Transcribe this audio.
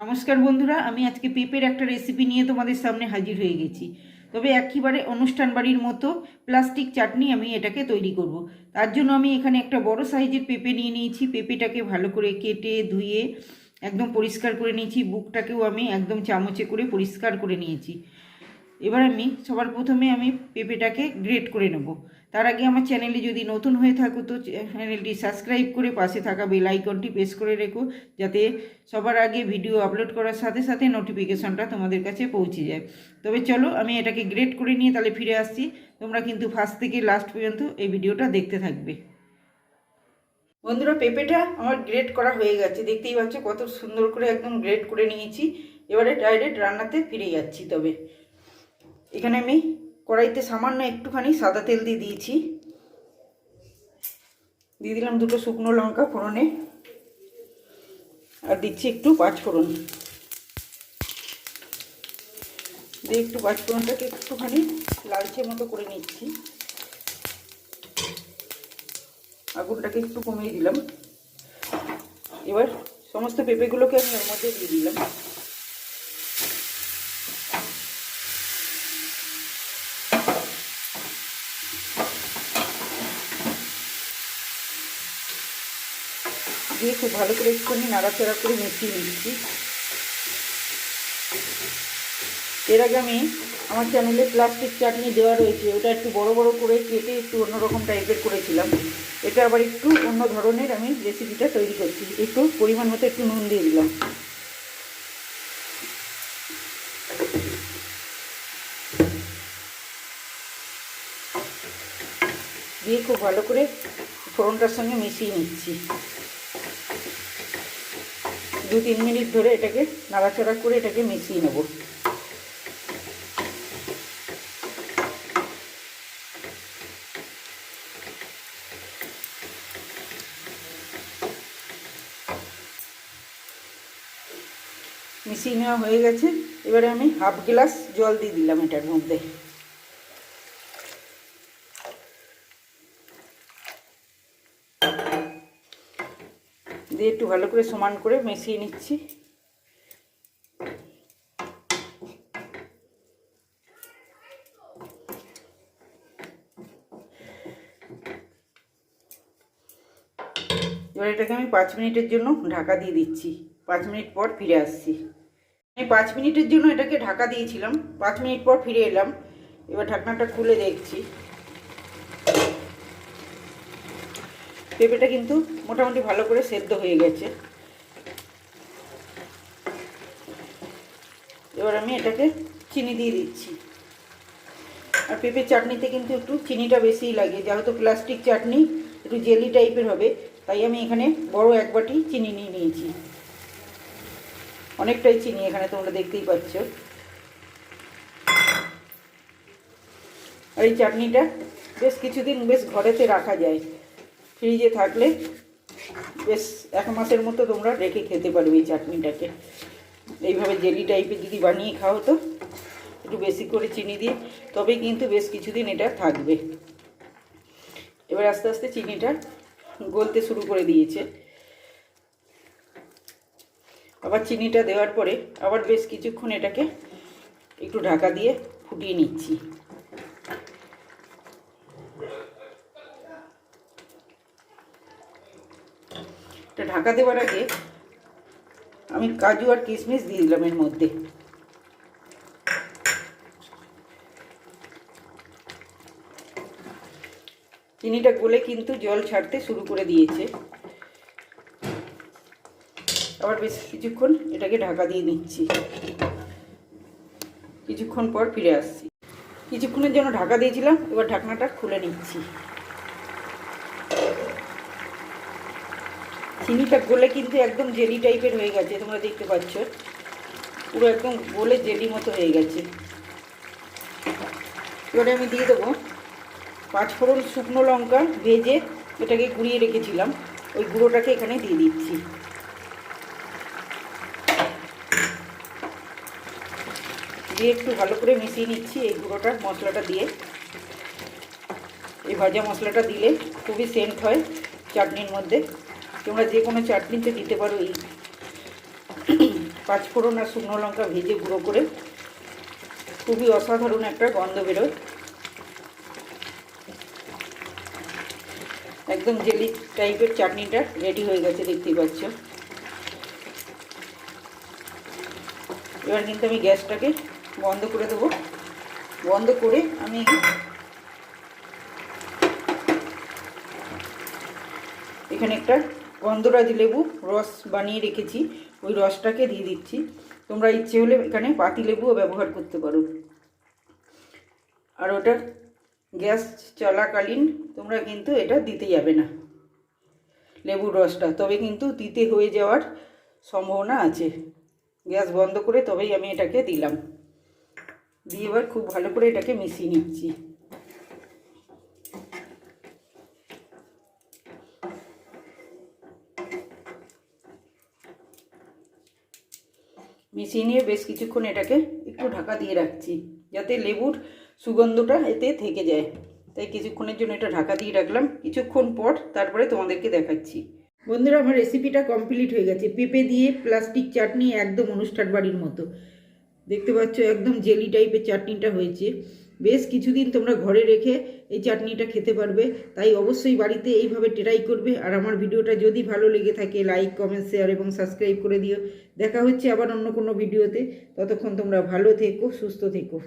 নমস্কার বন্ধুরা, আমি আজকে পেঁপের একটা রেসিপি নিয়ে তোমাদের সামনে হাজির হয়ে গেছি। তবে একেবারে অনুষ্ঠান বাড়ির মতো প্লাস্টিক চাটনি আমি এটাকে তৈরি করব। তার জন্য আমি এখানে একটা বড় সাইজের পেঁপে নিয়ে নিয়েছি। পেঁপেটাকে ভালো করে কেটে, ধুয়ে একদম পরিষ্কার করে নিয়েছি। বুকটাকেও আমি একদম চামচে করে পরিষ্কার করে নিয়েছি। এবার আমি সবার প্রথমে আমি পেঁপেটাকে গ্রেট করে নেব। তার আগে আমার চ্যানেলে যদি নতুন হয়ে থাকো তো চ্যানেলটি সাবস্ক্রাইব করে পাশে থাকা বেল আইকনটি প্রেস করে রেখো, যাতে সবার আগে ভিডিও আপলোড করার সাথে সাথে নোটিফিকেশনটা তোমাদের কাছে পৌঁছে যায়। তবে চলো, আমি এটাকে গ্রেট করে নিয়ে তাহলে ফিরে আসছি। তোমরা কিন্তু ফার্স্ট থেকে লাস্ট পর্যন্ত এই ভিডিওটা দেখতে থাকবে। বন্ধুরা, পেঁপেটা আমার গ্রেট করা হয়ে গেছে। দেখতেই পাচ্ছ কত সুন্দর করে একদম গ্রেট করে নিয়েছি। এবারে ডাইরেক্ট রান্নাতে ফিরে যাচ্ছি তবে। এখানে আমি কড়াইতে সামান্য একটুখানি সাদা তেল দিয়ে দিয়েছি। দিয়ে দিলাম দুটো শুকনো লঙ্কা ফোড়নে। আর দিচ্ছি একটু পাঁচফোড়ন দিয়ে একটু পাঁচফোড়নটাকে একটুখানি লালচে মতো করে নিচ্ছি। আগুনটাকে একটু কমিয়ে দিলাম। এবার সমস্ত পেঁপেগুলোকে আমি ওর মধ্যে দিয়ে দিলাম। দিয়ে খুব ভালো করে একটুখানি নাড়াচাড়া করে মিশিয়ে নিচ্ছি। এর আগে আমি আমার চ্যানেলে প্লাস্টিক চাটনি দেওয়া রয়েছে, ওটা একটু বড় বড় করে কেটে একটু অন্যরকম টাইপের করেছিলাম। এটা আবার একটু অন্য ধরনের আমি রেসিপিটা তৈরি করছি। একটু পরিমাণ মতো একটু নুন দিয়ে দিলাম। দিয়ে খুব ভালো করে ফোড়নটার সঙ্গে মিশিয়ে নিচ্ছি। দু তিন মিনিট ধরে এটাকে নাড়াচাড়া করে এটাকে মিশিয়ে নেব। মিশিয়ে নেওয়া হয়ে গেছে। এবারে আমি হাফ গ্লাস জল দিয়ে দিলাম এটার মধ্যে। দিয়ে একটু ভালো করে সমান করে মিশিয়ে নিচ্ছি। এবার এটাকে আমি পাঁচ মিনিটের জন্য ঢাকা দিয়ে দিচ্ছি। পাঁচ মিনিট পর ফিরে আসছি। আমি পাঁচ মিনিটের জন্য এটাকে ঢাকা দিয়েছিলাম। পাঁচ মিনিট পর ফিরে এলাম। এবার ঢাকনাটা খুলে দেখছি। পেঁপেটা কিন্তু মোটামুটি ভালো করে সেদ্ধ হয়ে গেছে। এবার আমি এটাকে চিনি দিয়ে দিচ্ছি। আর পেঁপের চাটনিতে কিন্তু একটু চিনিটা বেশিই লাগে, যেহেতু প্লাস্টিক চাটনি, একটু জেলি টাইপের হবে, তাই আমি এখানে বড় এক বাটি চিনি নিয়ে নিয়েছি। অনেকটাই চিনি এখানে তোমরা দেখতেই পাচ্ছ। আর এই চাটনিটা বেশ কিছুদিন বেশ ঘরেতে রাখা যায়। ফ্রিজে থাকলে বেশ এক মাসের মতো তোমরা রেখে খেতে পারবে এই চাটনিটাকে। এইভাবে জেলি টাইপের যদি বানিয়ে খাও তো, একটু বেশি করে চিনি দিয়ে তবে কিন্তু বেশ কিছুদিন এটা থাকবে। এবার আস্তে আস্তে চিনিটা গলতে শুরু করে দিয়েছে। আবার চিনিটা দেওয়ার পরে আবার বেশ কিছুক্ষণ এটাকে একটু ঢাকা দিয়ে ফুটিয়ে নিচ্ছি। এটা ঢাকা দেওয়ার আগে আমি কাজু আর কিশমিশ দিয়ে দিলাম এর মধ্যে। চিনিটা গলে কিন্তু জল ছাড়তে শুরু করে দিয়েছে। আবার বেশ কিছুক্ষণ এটাকে ঢাকা দিয়ে নিচ্ছি। কিছুক্ষণ পর ফিরে আসছি। কিছুক্ষণের জন্য ঢাকা দিয়েছিলাম, এবার ঢাকনাটা খুলে নিচ্ছি। চিনিটা গলে কিন্তু একদম জেলি টাইপের হয়ে গেছে, তোমরা দেখতে পাচ্ছ। পুরো একদম গলে জেলি মতো হয়ে গেছে। এবারে আমি দিয়ে দেবো পাঁচফোড়ন শুকনো লঙ্কা ভেজে এটাকে গুঁড়িয়ে রেখেছিলাম। ওই গুঁড়োটাকে এখানে দিয়ে দিচ্ছি। দিয়ে একটু ভালো করে মিশিয়ে নিচ্ছি এই গুঁড়োটা, মশলাটা দিয়ে। এই ভাজা মশলাটা দিলে খুবই সেন্ট হয় চাটনির মধ্যে। তোমরা যে কোনো চাটনিতে দিতে পারো এই পাঁচফোড়ন আর শুকনো লঙ্কা ভেজে গুঁড়ো করে। খুবই অসাধারণ একটা গন্ধ বেরোয়। একদম জেলি টাইপের চাটনিটা রেডি হয়ে গেছে, দেখতেই পাচ্ছ। এবার কিন্তু আমি গ্যাসটাকে বন্ধ করে দেবো। বন্ধ করে আমি এখানে একটা গন্ধরাজি লেবু রস বানিয়ে রেখেছি। ওই রসটাকে দিয়ে দিচ্ছি। তোমরা ইচ্ছে হলে এখানে পাতি লেবুও ব্যবহার করতে পারো। আর ওটা গ্যাস চলাকালীন তোমরা কিন্তু এটা দিতে যাবে না। লেবুর রসটা তবে কিন্তু দিতে হয়ে যাওয়ার সম্ভাবনা আছে। গ্যাস বন্ধ করে তবেই আমি এটাকে দিলাম। দিয়ে এবার খুব ভালো করে এটাকে মিশিয়ে নিচ্ছি। মিশিয়ে নিয়ে বেশ কিছুক্ষণ এটাকে একটু ঢাকা দিয়ে রাখছি, যাতে লেবুর সুগন্ধটা এতে থেকে যায়। তাই কিছুক্ষণের জন্য এটা ঢাকা দিয়ে রাখলাম। কিছুক্ষণ পর তারপরে তোমাদেরকে দেখাচ্ছি। বন্ধুরা, আমার রেসিপিটা কমপ্লিট হয়ে গেছে। পেঁপে দিয়ে প্লাস্টিক চাটনি একদম অনুষ্ঠান বাড়ির মতো। দেখতে পাচ্ছ, একদম জেলি টাইপের চাটনিটা হয়েছে। বেশ কিছুদিন তোমরা ঘরে রেখে এই চাটনিটা খেতে পারবে। তাই অবশ্যই বাড়িতে এইভাবে ট্রাই করবে। আর আমার ভিডিওটা যদি ভালো লেগে থাকে লাইক কমেন্ট শেয়ার এবং সাবস্ক্রাইব করে দিও। দেখা হচ্ছে আবার অন্য কোনো ভিডিওতে। ততক্ষণ তোমরা ভালো থেকো, সুস্থ থেকো।